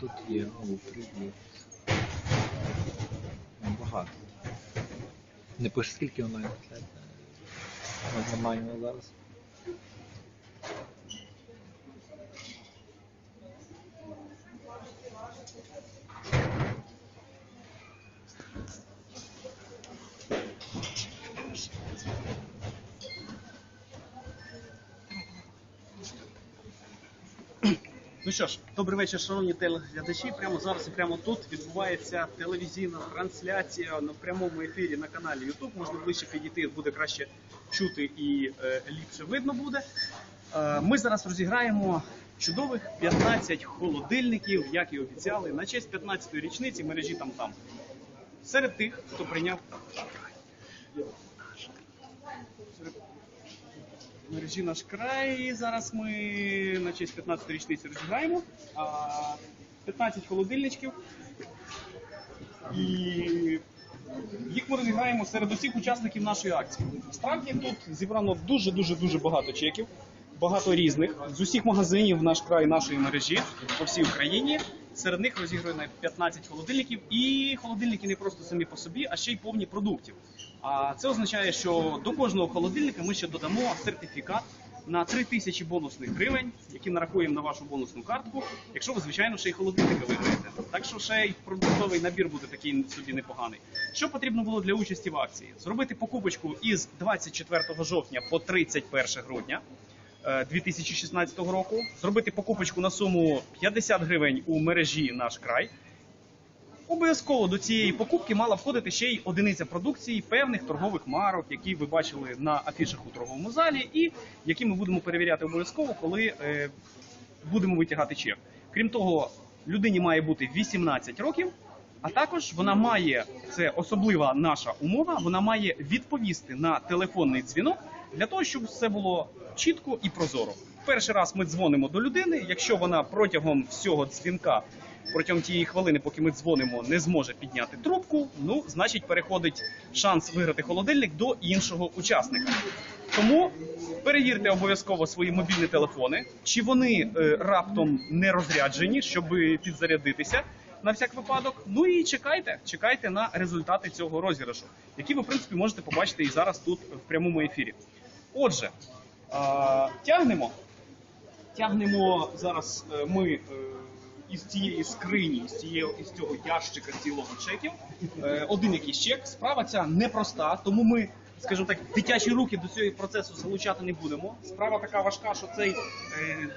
тут є, ну, привіт. Багато. Не пише, скільки онлайн ми зараз. Ну що ж, добрий вечір, шановні телеглядачі. Прямо зараз і прямо тут відбувається телевізійна трансляція на прямому ефірі на каналі YouTube. Можна ближче підійти, буде краще чути і е, ліпше видно буде. Е, ми зараз розіграємо чудових 15 холодильників, як і обіцяли, на честь 15-ї річниці мережі там там. Серед тих, хто прийняв серед мережі наш край. Зараз ми на честь 15 річниці розіграємо. 15 холодильничків. І їх ми розіграємо серед усіх учасників нашої акції. Справді тут зібрано дуже-дуже дуже багато чеків, багато різних з усіх магазинів наш край нашої мережі по всій Україні. Серед них розіграно 15 холодильників, і холодильники не просто самі по собі, а ще й повні продуктів. А це означає, що до кожного холодильника ми ще додамо сертифікат на 3 тисячі бонусних гривень, які нарахуємо на вашу бонусну картку, якщо ви, звичайно, ще й холодильника виграєте. Так що ще й продуктовий набір буде такий собі непоганий. Що потрібно було для участі в акції? Зробити покупочку із 24 жовтня по 31 грудня. Е, 2016 року, зробити покупочку на суму 50 гривень у мережі наш край, Обов'язково до цієї покупки мала входити ще й одиниця продукції певних торгових марок, які ви бачили на афішах у торговому залі, і які ми будемо перевіряти обов'язково, коли е, будемо витягати чек. Крім того, людині має бути 18 років, а також вона має це особлива наша умова. Вона має відповісти на телефонний дзвінок для того, щоб все було чітко і прозоро. Перший раз ми дзвонимо до людини. Якщо вона протягом всього дзвінка протягом тієї хвилини, поки ми дзвонимо, не зможе підняти трубку, ну значить переходить шанс виграти холодильник до іншого учасника. Тому перевірте обов'язково свої мобільні телефони, чи вони е, раптом не розряджені, щоб підзарядитися на всяк випадок. Ну і чекайте, чекайте на результати цього розіграшу, які ви в принципі можете побачити і зараз тут в прямому ефірі. Отже, тягнемо. Тягнемо зараз е, ми. е, із цієї скрині, з цієї із цього ящика цілого чеків, е, один якийсь чек. Справа ця непроста, тому ми, скажімо так, дитячі руки до цього процесу залучати не будемо. Справа така важка, що цей,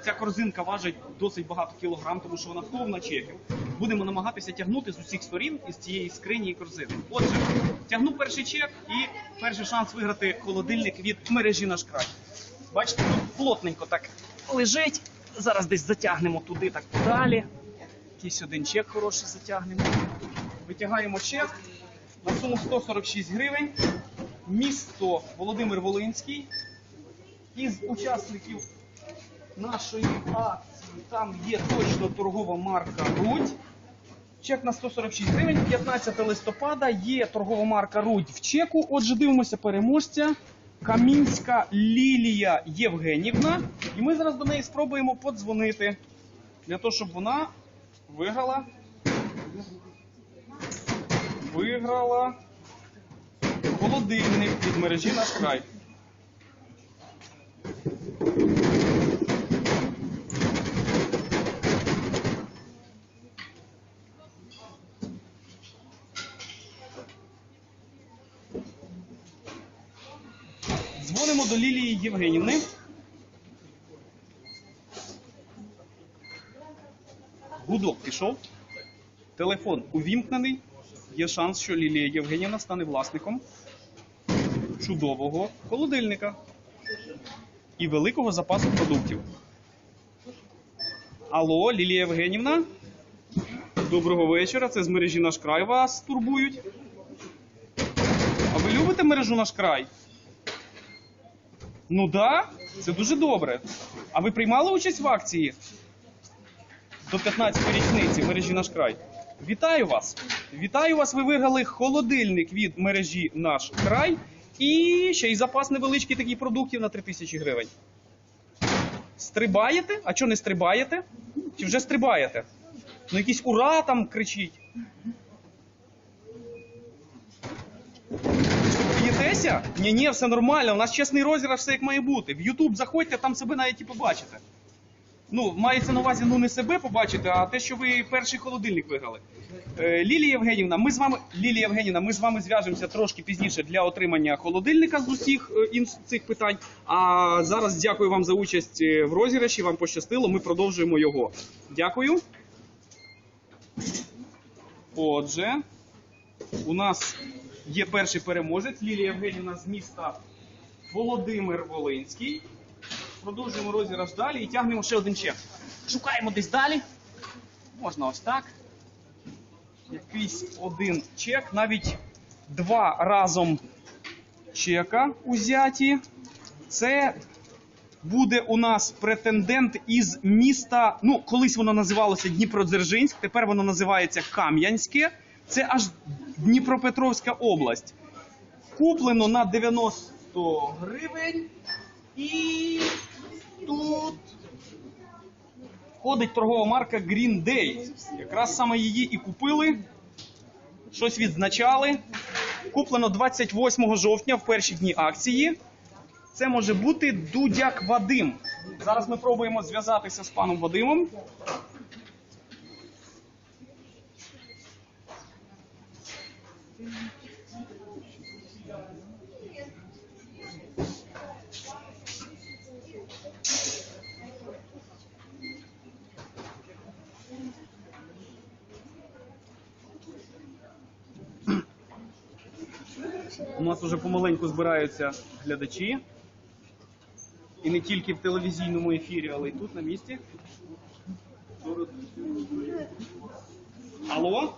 ця корзинка важить досить багато кілограм, тому що вона повна чеків. Будемо намагатися тягнути з усіх сторін із цієї скрині і корзини. Отже, тягну перший чек і перший шанс виграти холодильник від мережі наш край. Бачите, тут плотненько так лежить. Зараз десь затягнемо туди, так далі. Якийсь один чек хороший затягнемо. Витягаємо чек на суму 146 гривень. Місто Володимир Волинський. Із учасників нашої акції там є точно торгова марка Рудь. Чек на 146 гривень, 15 листопада. Є торгова марка Рудь в чеку. Отже, дивимося переможця. Камінська Лілія Євгенівна. І ми зараз до неї спробуємо подзвонити для того, щоб вона виграла. Виграла холодильник від мережі наш край. Дзвонимо до Лілії Євгенівни. Гудок пішов. Телефон увімкнений. Є шанс, що Лілія Євгенівна стане власником чудового холодильника і великого запасу продуктів. Алло, Лілія Євгенівна. Доброго вечора. Це з мережі наш край вас турбують. А ви любите мережу наш край? Ну да, це дуже добре. А ви приймали участь в акції до 15-ї річниці мережі наш край? Вітаю вас! Вітаю вас! Ви виграли холодильник від мережі наш край і ще й запас невеличкий такий продуктів на 3000 гривень. Стрибаєте? А чого не стрибаєте? Чи вже стрибаєте? Ну якийсь ура там кричить. Боїтеся? Ні, ні, все нормально. У нас чесний розіграш, все як має бути. В YouTube заходьте, там себе навіть і побачите. Ну, мається на увазі ну не себе побачити, а те, що ви перший холодильник виграли. Е, Лілія Євгенівна, ми з вами Лілія Євгенівна, ми з вами зв'яжемося трошки пізніше для отримання холодильника з усіх е, цих питань. А зараз дякую вам за участь е, в розіграші. Вам пощастило. Ми продовжуємо його. Дякую. Отже, у нас є перший переможець Лілія Євгенівна з міста Володимир Волинський. Продовжуємо розіграш далі і тягнемо ще один чек. Шукаємо десь далі. Можна ось так. Якийсь один чек, навіть два разом чека узяті. Це буде у нас претендент із міста. Ну, колись воно називалося Дніпродзержинськ, тепер воно називається Кам'янське. Це аж Дніпропетровська область. Куплено на 90 гривень. І тут входить торгова марка Green Day. Якраз саме її і купили. Щось відзначали. Куплено 28 жовтня в перші дні акції. Це може бути Дудяк Вадим. Зараз ми пробуємо зв'язатися з паном Вадимом. У нас вже помаленьку збираються глядачі. І не тільки в телевізійному ефірі, але й тут на місці. Алло?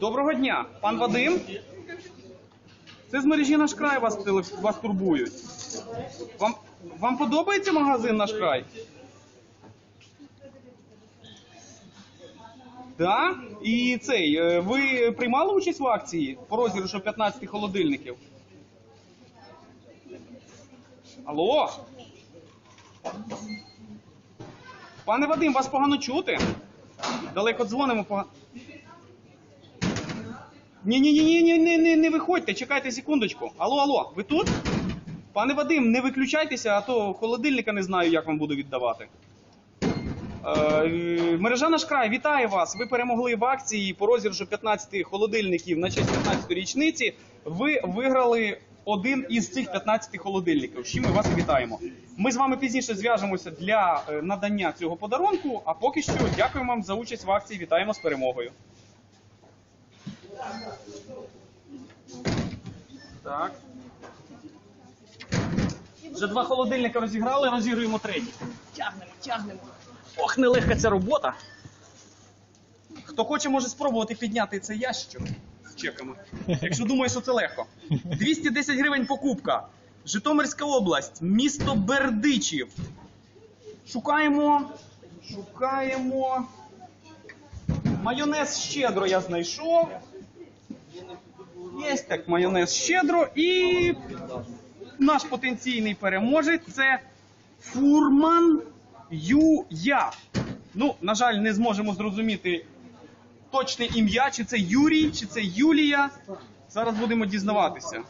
Доброго дня, пан Вадим. Це з мережі наш край вас, вас турбують. Вам, вам подобається магазин наш край? Так? І цей, е, ви приймали участь в акції по розіграшу 15 холодильників? Алло? Пане Вадим, вас погано чути? Далеко дзвонимо погано. Ні, ні, ні, ні, ні, не, не, виходьте, чекайте секундочку. Алло, алло, ви тут? Пане Вадим, не виключайтеся, а то холодильника не знаю, як вам буду віддавати. Е, Мережа наш край вітає вас. Ви перемогли в акції по розіграшу 15 холодильників на честь 15 річниці. Ви виграли один із цих 15 холодильників. З чим ми вас вітаємо. Ми з вами пізніше зв'яжемося для е, надання цього подарунку. А поки що дякуємо вам за участь в акції. Вітаємо з перемогою. Так. Вже два холодильника розіграли, розігруємо третій. Тягнемо, тягнемо. Ох, нелегка ця робота. Хто хоче, може спробувати підняти цей ящичок з чеками. Якщо думає, що це легко. 210 гривень покупка. Житомирська область, місто Бердичів. Шукаємо. Шукаємо. Майонез щедро я знайшов. Є так, майонез щедро. І наш потенційний переможець це Фурман Юя. Ну, на жаль, не зможемо зрозуміти точне ім'я, чи це Юрій, чи це Юлія. Зараз будемо дізнаватися.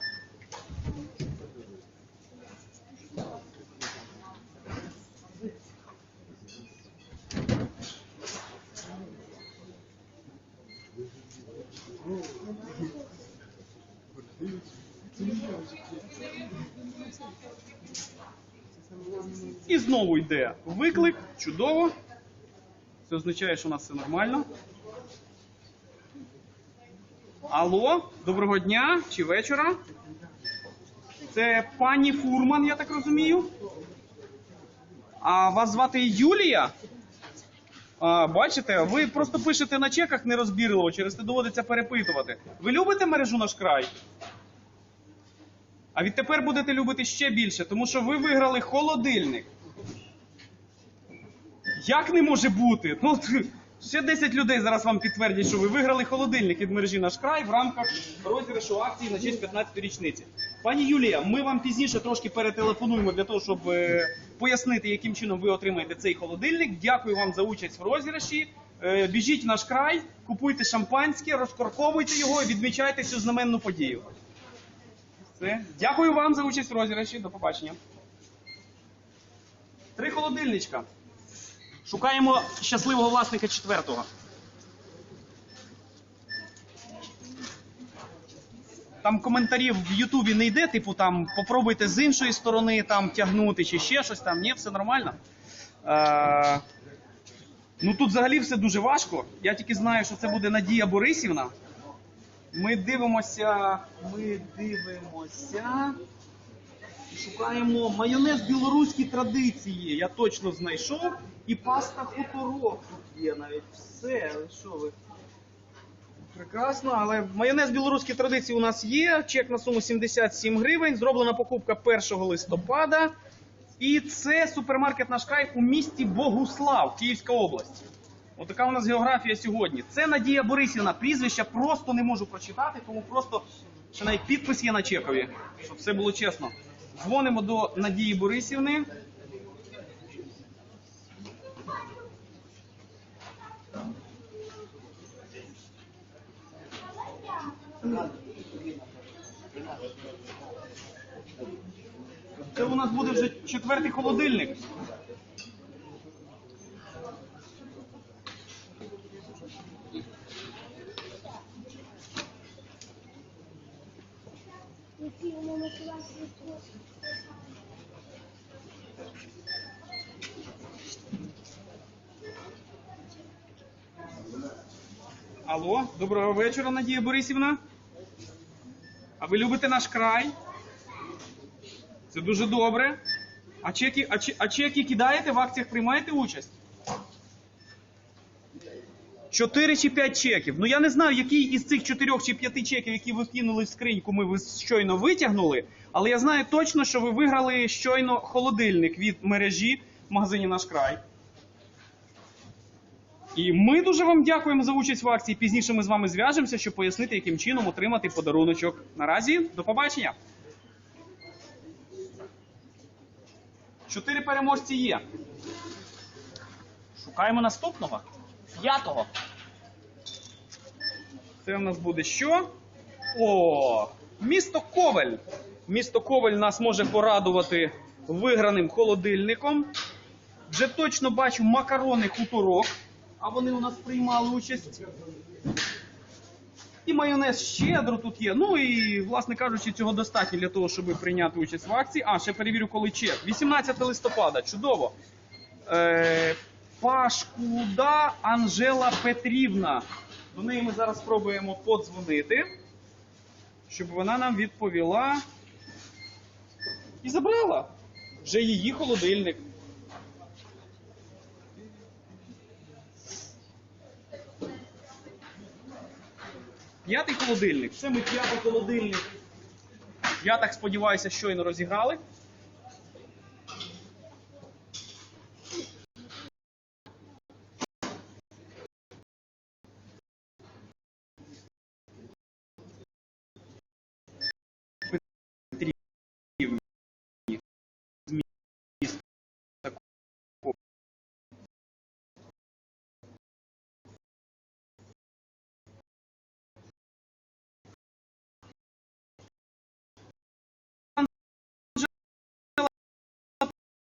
І знову йде виклик. Чудово. Це означає, що у нас все нормально. Алло, доброго дня чи вечора. Це пані Фурман, я так розумію. А вас звати Юлія? А, бачите, ви просто пишете на чеках нерозбірливо, через це доводиться перепитувати. Ви любите мережу наш край? А відтепер будете любити ще більше, тому що ви виграли холодильник. Як не може бути? Ну, ще 10 людей зараз вам підтвердять, що ви виграли холодильник від мережі наш край в рамках розіграшу акції на честь 15 річниці. Пані Юлія, ми вам пізніше трошки перетелефонуємо для того, щоб е, пояснити, яким чином ви отримаєте цей холодильник. Дякую вам за участь в розіграші. Е, Біжіть в наш край, купуйте шампанське, розкорковуйте його і відмічайте цю знаменну подію. Все. Дякую вам за участь в розіграші. До побачення. Три холодильничка. Шукаємо щасливого власника четвертого. Там коментарів в Ютубі не йде, типу там попробуйте з іншої сторони там тягнути чи ще щось там. Ні, все нормально. Е, ну тут взагалі все дуже важко. Я тільки знаю, що це буде Надія Борисівна. Ми дивимося. Ми дивимося. Шукаємо майонез білоруські традиції. Я точно знайшов. І паста хуторок тут є навіть все. Що ви? Прекрасно, але майонез білоруські традиції у нас є. Чек на суму 77 гривень. Зроблена покупка 1 листопада. І це супермаркет наш край у місті Богуслав, Київська область. Отака у нас географія сьогодні. Це Надія Борисівна. Прізвища просто не можу прочитати, тому просто ще навіть підпис є на чекові, щоб все було чесно. Дзвонимо до Надії Борисівни. Це у нас буде вже четвертий холодильник. Який у мене клас Алло, доброго вечора, Надія Борисівна. А ви любите наш край? Це дуже добре. А чеки, а, чеки кидаєте, в акціях приймаєте участь? Чотири чи п'ять чеків. Ну я не знаю, який із цих чотирьох чи п'яти чеків, які ви кинули в скриньку, ми щойно витягнули. Але я знаю точно, що ви виграли щойно холодильник від мережі в магазині Наш край. І ми дуже вам дякуємо за участь в акції. Пізніше ми з вами зв'яжемося, щоб пояснити, яким чином отримати подаруночок. Наразі до побачення. Чотири переможці є. Шукаємо наступного. П'ятого. Це в нас буде що? О! Місто Ковель. Місто Ковель нас може порадувати виграним холодильником. Вже точно бачу макарони хуторок, а вони у нас приймали участь. І майонез щедро тут є. Ну і, власне кажучи, цього достатньо для того, щоб прийняти участь в акції. А, ще перевірю, коли чек. 18 листопада, чудово. Е, Пашкуда Анжела Петрівна. До неї ми зараз спробуємо подзвонити, щоб вона нам відповіла. І забрала. Вже її холодильник. П'ятий холодильник. Це ми п'ятий холодильник. Я так сподіваюся, щойно розіграли.